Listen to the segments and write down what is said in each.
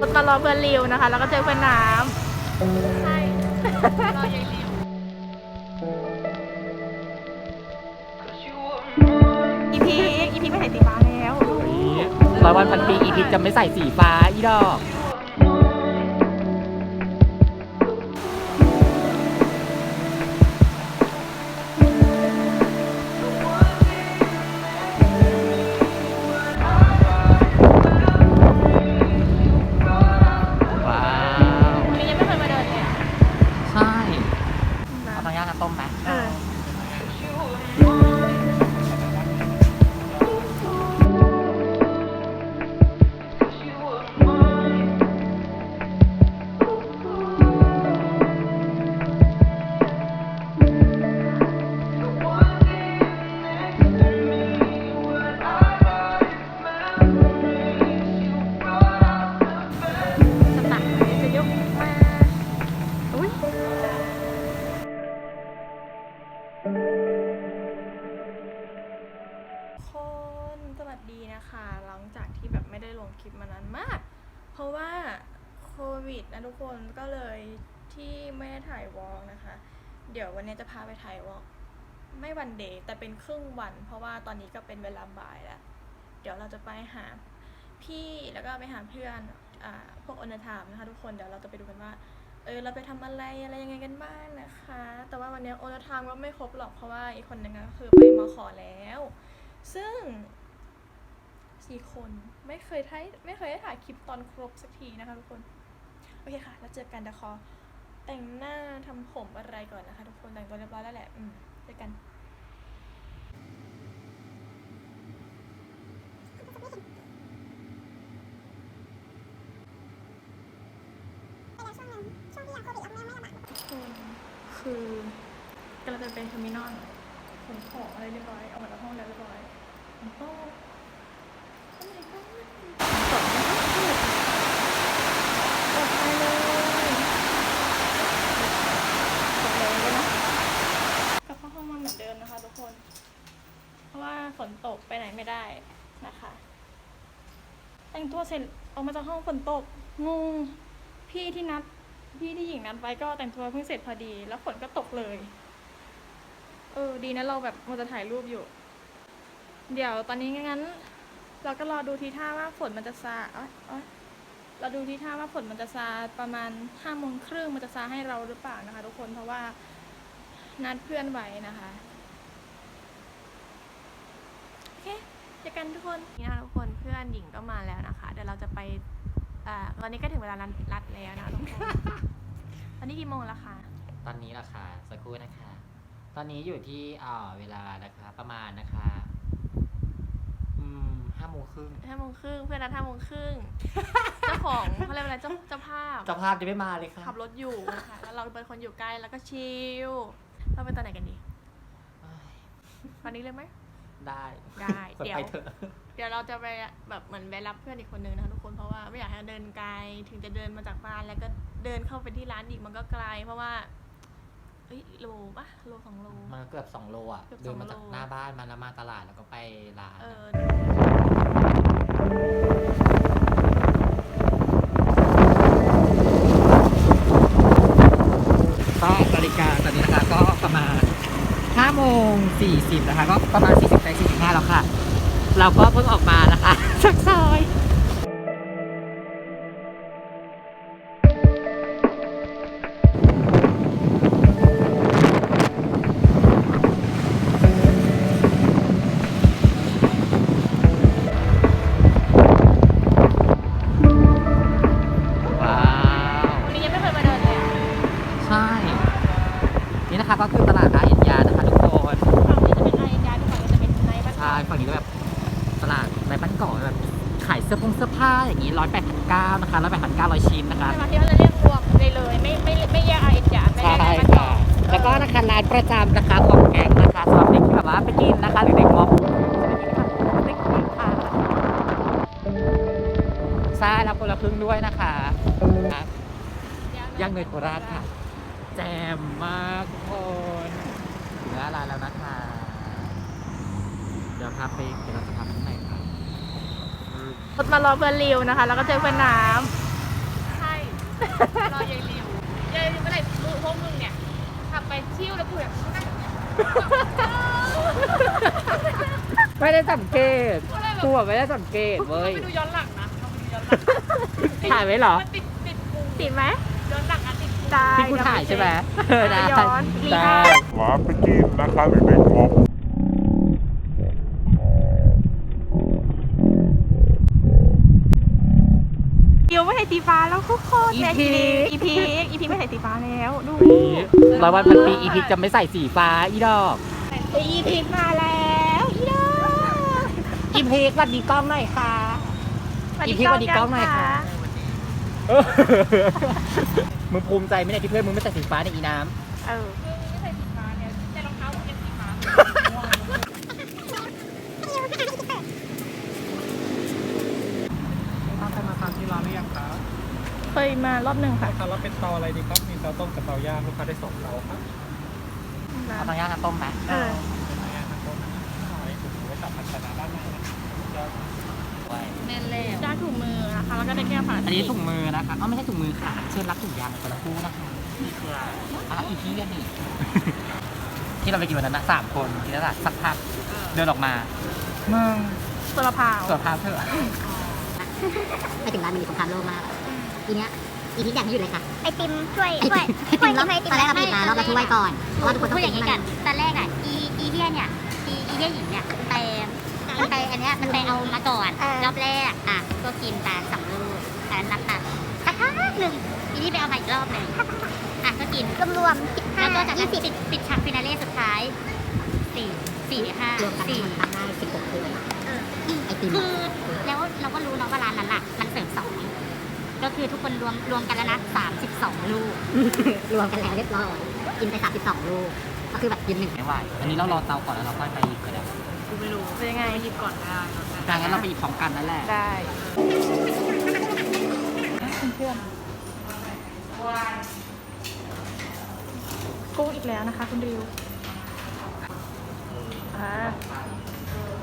รถมารอเพื่อนริวนะคะ แล้วก็เจอเพื่อนน้ำใช่รอยายริวอีพีอีพีไม่ใส่สีฟ้าแล้ว ร้อยวันพันปีอีพิษจะไม่ใส่สีฟ้าอีดอก เดี๋ยววันนี้จะพาไปถ่ายวอล์กไม่วันเดย์แต่เป็นครึ่งวัน เพราะว่าตอนนี้ก็เป็นเวลาบ่ายแล้ว เดี๋ยวเราจะไปหาพี่แล้วก็ไปหาเพื่อนอ่าพวกอนุธรรมนะคะทุกคนเดี๋ยวเราจะไปดูกันว่า เออเราไปทำอะไรอะไรยังไงกันบ้างนะคะ แต่ว่าวันนี้อนุธรรมก็ไม่ครบหรอกเพราะว่าอีกคนนึงก็คือไปมาขอแล้ว ซึ่งสี่คนไม่เคยถ่ายไม่เคยได้ถ่ายคลิปตอนครบสักทีนะคะทุกคน โอเคค่ะ แล้วเจอกันเดี๋ยวขอ แต่งหน้าทำผมอะไรก่อนนะคะ ทุกคนแต่งตัวเรียบร้อยแล้วแหละ อืมเจอกันทุกคนคือกำลังจะเป็นเทอร์มินอลขนของอะไรเรียบร้อยเอามาจากห้องแล้วเรียบร้อยโอ้โหโอ้ my god ตกนะคะตกไปเลยตกเลยเลยนะกลับเข้าห้องมาเหมือนเดิมนะคะทุกคน เพราะว่าฝนตกไปไหนไม่ได้นะคะ แต่งตัว เสร็จออกมาจากห้องฝนตกงงพี่ที่นัด พี่ที่หญิงนัดไว้ก็แต่งตัวเพิ่งเสร็จพอดี แล้วฝนก็ตกเลย เออ ดีนะเราแบบมันจะถ่ายรูปอยู่ เดี๋ยวตอนนี้งั้น เราก็รอดูทีท่าว่าฝนมันจะซาเอ้ยเอ้ยเราดูทีท่าว่าฝนมันจะซาประมาณห้าโมงครึ่งมันจะซาให้เราหรือเปล่านะคะ ทุกคนเพราะว่านัดเพื่อนไว้นะคะโอเคเจอกันทุกคนนี่นะทุกคน เพื่อนหญิงก็มาแล้วนะคะ เดี๋ยวเราจะไปอ่าตอนนี้ก็ถึงเวลารันรัดแล้วนะทุกคน ตอนนี้กี่โมงแล้วคะ ตอนนี้ราคาสักครู่นะคะ ตอนนี้อยู่ที่เอ่อเวลานะคะประมาณนะคะอืมห้าโมงครึ่งห้าโมงครึ่งเพื่อนนัดห้าโมงครึ่ง เจ้าของเขาเรียกว่าอะไรเจ้าเจ้าภาพ เจ้าภาพจะไม่มาเลยค่ะขับรถอยู่นะคะแล้วเราเป็นคนอยู่ใกล้แล้วก็ชิล เราไปตอนไหนกันดีเอ้ยวันนี้เลยไหมได้ได้คนเดี๋ยว ไปเถอะ เดี๋ยวเราจะไปแบบเหมือนไปรับเพื่อนอีกคนนึงนะคะทุกคนเพราะว่าไม่อยากให้เดินไกลถึงจะเดินมาจากบ้านแล้วก็เดินเข้าไปที่ร้านอีกมันก็ไกล เพราะว่าเอ้ยโลปะโลสองโลมันเกือบสองโลอะเกือบเดินมาจากสองโล หน้าบ้านมาแล้วมาตลาดแล้วก็ไปร้านเออะอก็นาฬิกาตอนนี้นะคะก็ประมาณ5โมง40นะคะก็ประมาณ40ไป45แล้วค่ะ เราก็เพิ่งออกมานะคะจากซอยว้าววันนี้ยังไม่เคยมาเดินเลยอะใช่ นี่นะคะก็คือตลาดอาเอ็นย สื้อผงเสื้อผ้าอย่างนี้ร้อยแปดพันเก้านะคะร้อยแปดพันเก้าร้อยชิ้นนะคะใช่ไหมที่เขาจะเรียกรวมเลยเลยไม่ไม่ไม่แยกไอเดียไม่ใช่ได้บ้านค่ะ แล้วก็นะคะร้านประจำนะคะของแก๊งนะคะสำหรับเด็กที่แบบว่าไปกินนะคะหรือเด็กมอเด็กกินค่ะใช่รับคนละครึ่งด้วยนะคะย่างเนยโคราชค่ะ แจ่มมากทุกคนเหลืออะไรแล้วนะคะ เดี๋ยวพาไปเดี๋ยวเราจะพาไปข้างใน ค่ะมารอเพื่อนริวนะคะ แล้วก็เจอเพื่อนน้ใช่ รอยายริว ยายริวเมื่อไหร่มือพวกมึงเนี่ยขับไปเที่ยวแล้วกูแบบนั่งไม่ได้สังเกตกูเลยแบบกูอะไม่ได้สังเกตเราเว้ย ไปดูย้อนหลังนะเราไปดูย้อนหลังถ่ายไว้เหรอ มันติดติดกูำติดไหมย้อนหลังอะติดกู ได้ที่กูถ่ายใช่ไหมเออได้ ย้อนรีได้ภาพหมาไปกินนะคะเด็กๆครับ ริวไม่ใส่สีฟ้าแล้วโคตรอีแม่พี อีพีอีพีไม่ใส่สีฟ้าแล้วดูร้อยวันพันปีอีพิกจะไม่ใส่สีฟ้าอีดอก อีพีมาแล้วอีดอกอีพิกสวัสดีกล้องหน่อยค่ะ อีพีสวัสดีกล้องหน่อยค่ะ มึงภูมิใจไหมเนี่ยที่เพื่อนมึงไม่ใส่สีฟ้าในยอีน้เออ มึงไม่ใส่สีฟ้าเนี่ยแต่รองเท้ามึงยังสีฟ้า ท่านเคยมาทานที่ร้านหรือยังครับ เคยมารอบหนึ่งค่ะทานแล้วเป็นเตาอะไรดีครับ มีเตาต้มกับเตาย่างลูกค้าได้สองเตาครับำเอาตอนย่างน้ำต้มไหมเออเตาย่างทั้งต้มนะครับไว้ถุงไว้ตัดพันชนะด้านในนะครับจะแม่นแล้วจ้าถูมือนะคะแล้วก็ได้แก้วผ่าอันนี้ถุงมือนะคะอ๋อไม่ใช่ถุงมือค่ะ เชิญรับถุงยางคนละคู่นะคะอะอีพีกันนี่ที่เราไปกินวันนั้นนะสามคนที่ตลาดสักพักเดินออกมามึงสวนมะพร้าวสวนพาเถอะ ไปถึงร้านมันมีสงครามโลกมาก ทีเนี้ยอีพีอยากให้หยุดเลยค่ะ ไอติมช่วยไอช่วยติมไอติมรอบตอนแรกเราผลิตมารอบละถ้วยก่อนเพราะว่าทุกคนต้พูอดงอย่างนี้กันตอนแรกอะอีอีเฮียเนี่ยอีอีเฮียหญิงเนี่ยไปมันไปอันเนี้ยมันไปเอามาก่อนรอบแรกอะก็กินไปสองลูกแต่นับตัดสักพักหนึ่งอีนี่ไปเอามาอีกรอบหนึ่งอะก็กินรวมๆแล้วก็จากนั้นปิดปิดฉากฟินาเล่สุดท้ายสี่สี่หรือห้ารวมกันสี่มันตั้งได้สิบหกถ้วยเออไอติมคือแล้วเราก็รู้เนาะว่าร้านนั้นอะมันเสริมสอง ก็คือทุกคนรวมรวมกันแล้วนะสามสิบสองลูก รวมกันแล้วเรียบร้อยกินไปสามสิบสองลูก ก็คือแบบยืนหนึ่งไม่ไหวอันนี้เรารอเตาก่อนแล้วเราค่อยไปหยิบก็ได้กูไม่รู้เป็นยังไงหยิบก่อนได้ดังนั้นเราไปหยิบพร้อมกันนั่นแหละได้เพื่อนกุ้งอีกแล้วนะคะ คุณริวอ่า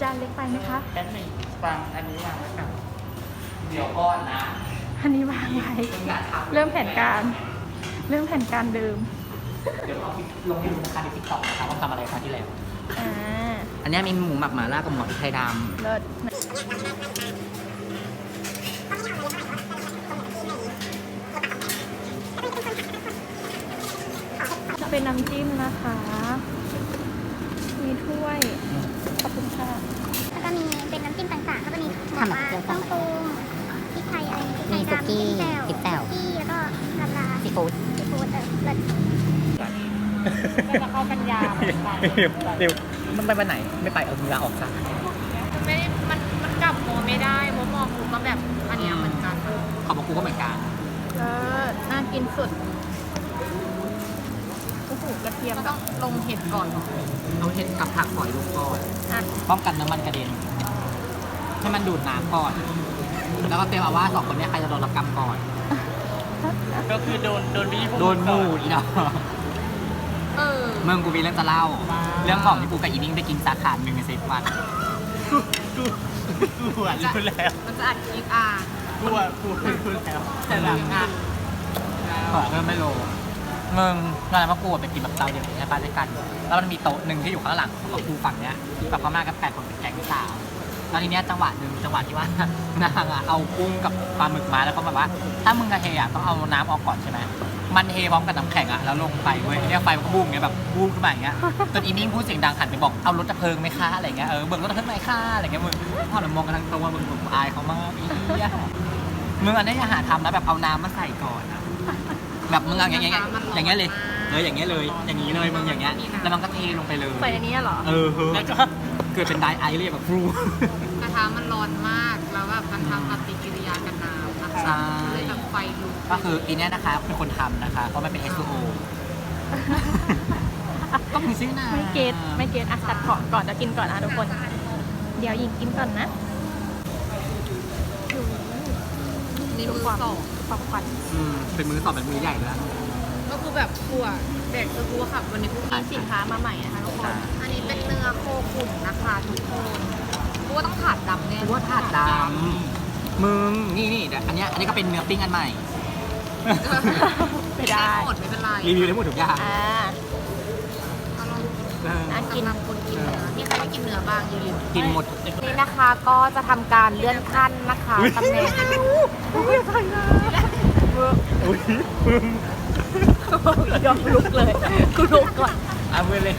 จานเล็กไปไหมคะแป๊บหนึงฟังอันนี้ยังไม่กลับเดี๋ยวก่อนนะ อันนี้วางไว้มึงอย่าทำเริ่มแผนการ เริ่มแผนการเดิม เดี๋ยวเราลงให้ดูนะคะในติ๊กต็อกนะคะว่าทำอะไรครั้งที่แล้ว อ่าอันนี้มีหมูหมักหม่าล่ากับหมูไทยดเลิศเป็นน้ำจิ้มนะคะ มีถ้วย ขอบคุณค่ะ แล้วก็มีเป็นน้ำจิ้มต่างๆ ก็จะมีแบบว่าเครื่องปรุงพริกไทยอะไรพริกไทย ดำพริกแจ่วพริกแจ่วกี้แล้วก็ลาลาซีฟู้ดซีฟู้ดเออเลิศก็จะเข้ากันยาเหมือนกันเดี๋ยวเดี๋ยวำมึงไปวันไหนไม่ไปเอามือลาออกซะมันไม่ได้มันมันกลับโมไม่ได้เพราะมองกูก็แบบอันเนี้ยเหมือนกันขอบคุณกูก็เหมือนกันเออน่ากินสุดโอ้โหกระเทียมก็แบต้อบงลงเห็ดก่อนเอาเห็ดกับผักปล่อยลงก่อนอะป้องกันน้ำมันกระเด็นให้มันดูดน้ำก่อน แล้วก็เตรียมเอาว่าสองคนเนี้ใครจะโดนรับกรรมก่อน ก็คือโดนโดนพี่โดนหมูอีดอกเออเมืองกูมีเรื่องจะเล่า เรื่องของที่กูกับอีนิ่งไปกินสาขาหนึ่งในสิบวันกูอะรู้แล้วมันจะอัดคลิปอะกูอะกูรู้แล้วแต่หลังอะขอเพิ่มไม่โลมึงตอนนั้นว่ากูไปกินแบบเตาเดียวกันใช่ปะด้วยกัน แล้วมันมีโต๊ะหนึ่งที่อยู่ข้างหลังของกูฝั่งเนี้ยแบบพม่ากับแปดคนเป็นแก๊งสาว แล้วทีเนี้ยจังหวะหนึ่งจังหวะที่ว่านางอะเอากุ้งกับปลาหมึกมาแล้วก็แบบว่า ถ้ามึงจะเทอะต้องเอาน้ำออกก่อนใช่ไหมมันเทพร้อมกับน้ำแข็งอะแล้วลงไปเว้ยเนี่ยไฟมันก็บูมเงี้ยแบบบูมขึ้นมาอย่างเงี้ยจนอีนิ่งพูดเสียงดังหันไปบอกเอารถดับเพลิงไหมคะอะไรเงี้ยเออเบิกรถดับเพลิงไหมคะอะไรเงี้ยมึงพอเรามองกันทั้งตัวมึงผมอายเขามากอีเหี้ยมึงอันนี้อย่าหาทำนะแบบเอาน้ำมาใส่ก่อนอะแบบมึงเอาอย่างเงี้ยอย่างเงี้ยเลยเอออย่างเงี้ยเลย อย่างงี้เลยมึงอย่างเงี้ยแล้วมันก็เทลงไปเลย ใส่ในนี้เหรอ เออแล้วก็ เกิดเป็นไดไอซ์เลยแบบฟรู กระทะมันร้อนมาก แล้วแบบมันทำปฏิกิริยากับน้ำนะคะใช่เลยแบบไฟลุกก็คืออีเนี้ยนะคะเป็นคนทำนะคะ เพราะมันเป็น H2O ก็มีชื่อนะไม่เก็ตไม่เก็ตอะตัดของก่อนจะกินก่อนนะทุกคน เดี๋ยวหญิงกินก่อนนะนี่มือสองความควันอืมเป็นมือสอบเป็นมือใหญ่เลยนะก็คือแบบกลัว เด็กคือกูขับวันนี้กูมีสินค้ามาใหม่นะคะทุกคน อันนี้เป็นเนื้อโคขุนนะคะทุกคนกูว่าต้องถาดดำแน่กูว่าถาดดมึงนี่นี่เดี๋ยวอันเนี้ยอันนี้ก็เป็นเนื้อปิ้งอันใหม่ไม่ได้หมดไม่เป็นไรรีวิวได้หมดทุกอย่างอ่าเอออะกินกำลังคนกินเนื้อมีใครไม่กินเนื้อบ้างอย่าลืมกินหมดนี่นะคะก็จะทำการเลื่อนขั้นนะคะตำแหน่งย อมลุกเลยกูลุกก่อนเอาเพื่อนเลย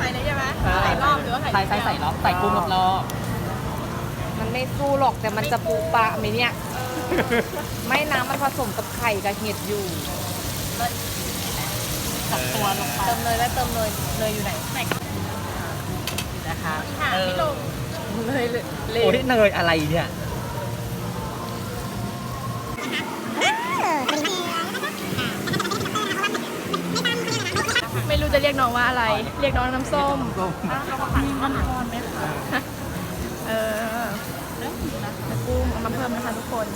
ใส่เลยใช่ไหมใส่รอบหรือว่าใส่ใส่ใส่รอบใส่กุ้งกับรอบมันไม่สู้หรอกแต่มันจะปูปลาไหมเนี่ย ไม่น้ำมันผสมกับไข่กับเห็ดอยู่กับตัวลงไปเติมเนยแล้วเติมเนยเนยอยู่ไหนนะคะหาไม่ลงเนยเลยโอ้ยเนยอะไรเนี่ย น้องว่าอะไร เรียกน้องน้ำส้มมีมันทอนไหมคะเออแล้วกุ้งเอามาเพิ่มนะคะทุกคน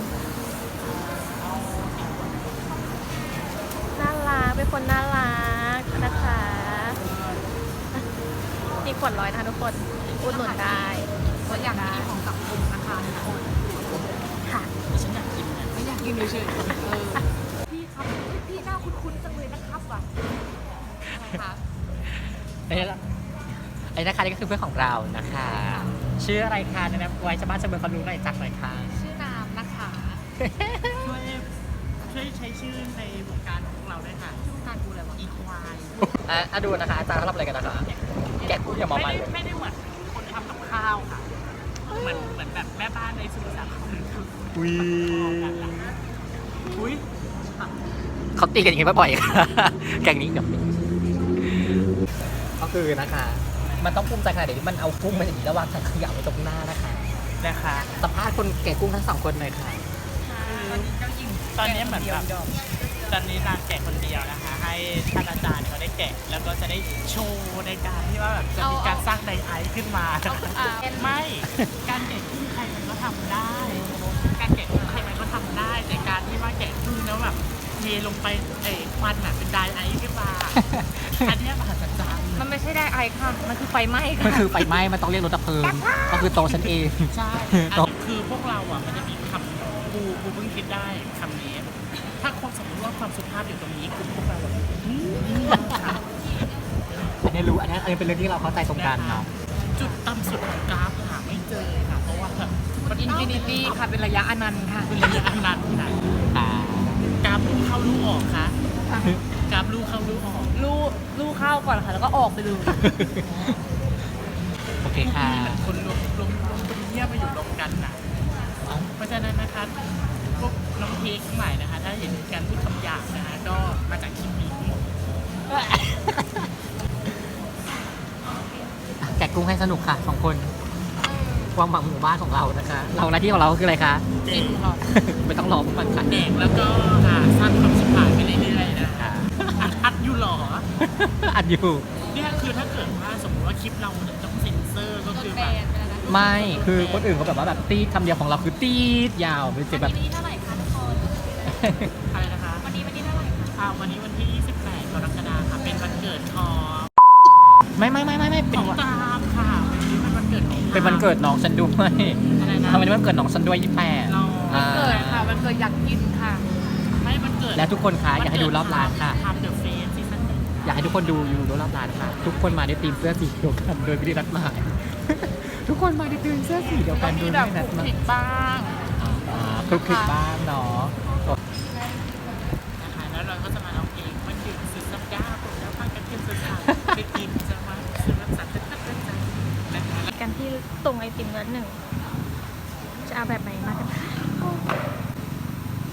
น่ารักเป็นคนน่ารักนะคะนี่ขวดร้อยนะคะทุกคนอุดหนุนได้ตัวอย่างที่ของสังคมนะคะทุกคนค่ะฉันอยากกินเนี่ยไม่อยากกินเฉยๆเออพี่ครับพี่หน้าคุ้นๆจังเลยนะครับว่ะอะไรคะ ไอ้นี่ละ ไอ้นะคะนี่ก็คือเพื่อนของเรานะคะ ชื่ออะไรคะแนะนำไว้ชาวบ้านชาวเมืองเขารู้หน่อยจักหน่อยค่ะ ชื่อน้ำนะคะช่วยช่วยใช้ชื่อในวงการของเราด้วยค่ะชื่อการกูอะไรวะอีควายอะอะดูนะคะอาจารย์เขาทำอะไรกันนะคะ แกะกุ้งอย่ามาไม่ใหม่ได้ไม่ได้เหมือนคนทำกับข้าวค่ะ เหมือนเหมือนแบบแม่บ้านในสมุทรสาครคืออุ้ยอุ้ยเขาตีกันอย่างนี้บ่อยๆค่ะแกงนี้เดี๋ยวก็คือนะคะ มันต้องภูมิใจขนาดไหนที่มันเอากุ้งมาอย่างนี้แล้ววางถังขยะไว้ตรงหน้านะคะ นะคะสัมภาษณ์คนแกะกุ้งทั้งสองคนหน่อยค่ะ ตอนนี้เหมือนแบบตอนนี้นางแกะคนเดียวนะคะ ให้ท่านอาจารย์เขาได้แกะ แล้วก็จะได้โชว์ในการที่ว่าแบบจะมีการสร้างไดไอซ์ขึ้นมาไม่การแกะกุ้งใครมันก็ทำได้ การแกะกุ้งใครมันก็ทำได้ แต่การที่ว่าแกะกุ้งแล้วแบบเทลงไปเอ้ควันอะเป็นไดไอซ์ขึ้นมาอันเนี้ยมหัศจรรย์ มันไม่ใช่ได้ไอค่ะ มันคือไฟไหม้มันค่ะคือไฟไหม้มันต้องเรียกรถดับเพลิง ก็คือโตะฉันเอง ใช่อันนี้คือพวกเราอะมันจะมีคำกูกูเพิ่งคิดได้คำนี้ ถ้าคนสมมติว่าความสุภาพอยู่ตรงนี้คือพวกเราแบบอืมค่ะอันนี้รู้อันนี้อันนี้เป็นเรื่องที่เราเข้าใจตรงกันเนาะจุดต่ำสุดของกราฟหาไม่เจอค่ะ เพราะว่ามันอินฟินิตี้ค่ะ เป็นระยะอนันต์ค่ะ เป็นระยะอันนั้นค่ะอ่ากราฟลูกเข้าลูกออกค่ะกราฟลูกเข้าลูกออก ลู่ ลู่เข้าก่อนค่ะแล้วก็ออกไปเลยโอเคค่ะคนรวมรวมรวมคนเงียบมาอยู่รวมกันน่ะเพราะฉะนั้นนะคะพวกน้องเค้กทั้งหลายนะคะ ถ้าเห็นการพูดคำหยาบนะคะก็มาจากคลิปนี้แกะกุ้งให้สนุกค่ะสองคนความหวังหมู่บ้านของเรานะคะ เราหน้าที่ของเราคืออะไรคะกินค่ะไม่ต้องรอพวกมันค่ะเด็กแล้วก็อ่าสร้างความชิบหายไปเรื่อยๆนะคะอ่าอัดอัดอยู่หรอ อัดอยู่ เนี่ยคือถ้าเกิดว่าสมมติว่าคลิปเราเนี่ยต้องเซ็นเซอร์ก็คือแบบไม่คือคนอื่นเขาแบบว่าแบบตีดคำเดียวของเราคือตีดยาวเป็นเสียงแบบวันนี้เท่าไหร่คะทุกคน อะไรนะคะวันนี้วันนี้เท่าไหร่คะอ่าวันนี้วันที่ 28 กรกฎาคมค่ะ เป็นวันเกิดของไม่ไม่ไม่ไม่ไม่เป็ขนองวันตามค่ะวันนี้เป็นวันเกิดของตามเป็นวันเกิดน้องฉันด้วยอะไรนะทำไมวันเกิดน้องฉันด้วยยี่แปด เราเกิดค่ะมันเกิดอยากกินค่ะ ไม่วันเกิดและทุกคนคะอยากให้ดูรอบร้านค่ะ ทำเดอะเฟสซีซั่นหนึ่ง อยากให้ทุกคนดูอยู่ดูรอบร้านค่ะ ทุกคนมาในทีมเสื้อสีเดียวกันโดยไม่ได้นัดหมาย ทุกคนมาในทีมเสื้อสีเดียวกันโดมียแบไม่บได้นัดหมายผิดบ้าง อ่าคลุกคลิกบ้างเนาะ นะคะแล้วเราก็จะมาร้องเพลงมันอยู่สุดสัปดาห์ผมแล้วฟังกันเพียงสุดท้ายไปกินจะมาสุดรักษาเต้นเต้นเต้นใจนะคะกันที่ตรงไอติมนั้นหนึ่ง จะเอาแบบไหนมากันคะ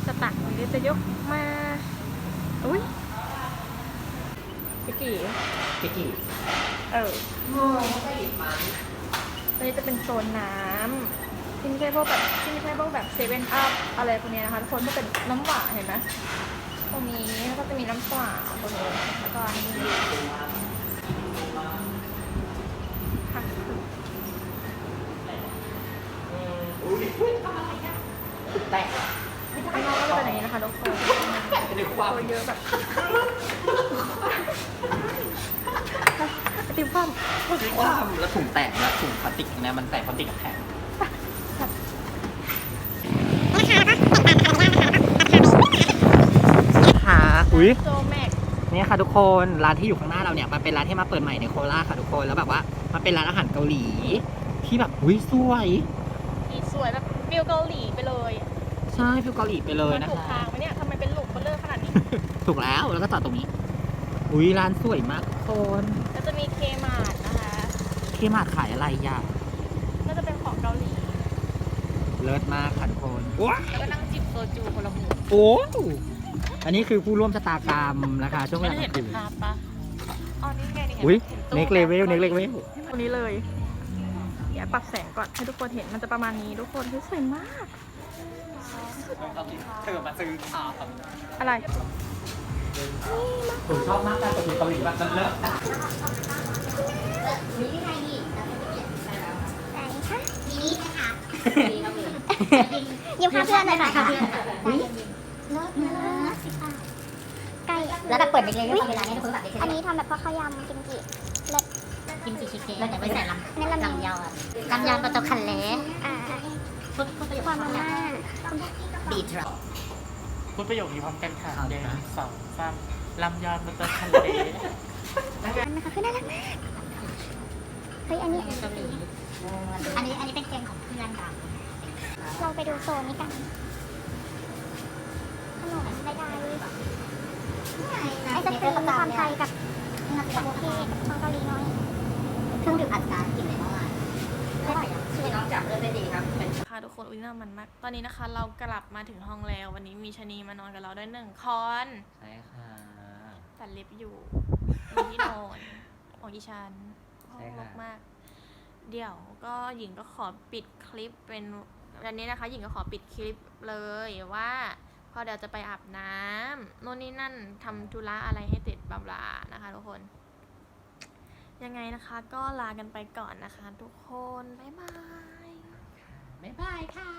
จะตักหรือจะยกมา อุ้ยพี่ กี่พี่กี่เอออันนี้จะเป็นโซนน้ำที่ไม่ใช่พวกแบบที่ไม่ใช่พวกแบบเซเว่นอัพอะไรพวกนี้นะคะทุกคนก็เป็นน้ำหวานเห็นไหมตรงนี้แล้วก็จะมีน้ำเปล่าตรงนี้แล้วก็อันนี้ค่ะข้างนอกก็จะเป็นอย่างนี้นะคะทุกคนตัวเยอะแบบ ความมันคือความแล้วถุงแตกนะถุงพลาสติกนะมันแตกพลาสติกกับแข็งค่ะอุ้ยเนี่ยค่ะทุกคนร้านที่อยู่ข้างหน้าเราเนี่ยมันเป็นร้านที่มาเปิดใหม่ในโคราค่ะทุกคนแล้วแบบว่ามันเป็นร้านอาหารเกาหลี ที่แบบอุ้ยสวยสวยแบบฟิวเกาหลีไปเลยใช่ฟิวเกาหลีไปเลยนะคนะถูกคะ ทางไหมเนี่ยทำไมเป็นหลุมเบลเลอร์ขนาดนี้ ถูกแล้วแล้วก็ตัดตรงนี้ อุ้ยร้านสวยมากทุกคน มีเคมาร์ทนะคะ เคมาร์ทขายอะไรอะก็จะเป็นของเกาหลี เลิศมากค่ะทุกคนว้าแล้วก็นั่งจิบโซจูคนละหัวโอ้อันนี้คือผู้ร่วมชะตากรรมนะคะ ช่วงเวไม่ลาได้กเห็ลานงคืนภาพปะอ๋อนี่ไงนี่ไงอุ้ยห็ตู้เน็กเลเวลเน็กเลเวลตรงนี้เลย เดี๋ยวปรับแสงก่อนให้ทุกคนเห็นมันจะประมาณนี้ทุกคนคือสวยมาก เธอมาซื้อข้าวอะไร ผมชอบมากการกินเกาหลีแบบมันเลิศอะมีที่ไหนนี่ไหนคะมีนี่นะคะยิ้มข้าเพื่อนเลยค่ะเลิศเลิศไก่แล้วแบบเปิดเด็กเลยด้วยเวลาเนี้ทุกคนแบบเด็กอันนี้ทำแบบพ่อข้าวยำกิมจิเลิศกิมจิชีสเค้แล้วเดี๋ยวไปใส่ลำลำยาวลำยาวประตูคันเล่อ่าความมาม่าบีทรอ พูดประโยคนี้พร้อมกันค่ะหนึ่งสองสามลำยอนมันจะทะเลอันนะคะคือน่ารักมากเฮ้ยอันนี้ อันนี้ อันนี้เป็นเกมของเพื่อนเราเราไปดูโซนนี้กันขนมใดๆไอศครีมความไทยกับกับโอเคกับชาเกาหลีน้อยเครื่องดื่มอัดการกินในเมื่อวานเท่าไหร่อะช่วยน้องจับเลือดได้ดีครับค่ะทุกคนอุ้ยน่ามันมาก ตอนนี้นะคะ เรากลับมาถึงห้องแล้ว วันนี้มีชะนีมานอนกับเราด้วยหนึ่งคอนใช่ค่ะ ตัดเล็บอยู่บนที่นอนของดิฉันใช่ห้องค่ะรกมาก เดี๋ยวก็หญิงก็ขอปิดคลิปเป็นวันนี้นะคะ หญิงก็ขอปิดคลิปเลยว่าพอเดี๋ยวจะไปอาบน้ำโน่นนี่นั่นทำธุระอะไรให้เสร็จบลาๆนะคะทุกคน ยังไงนะคะก็ลากันไปก่อนนะคะ ทุกคน บ๊ายบาย บ๊ายบายค่ะ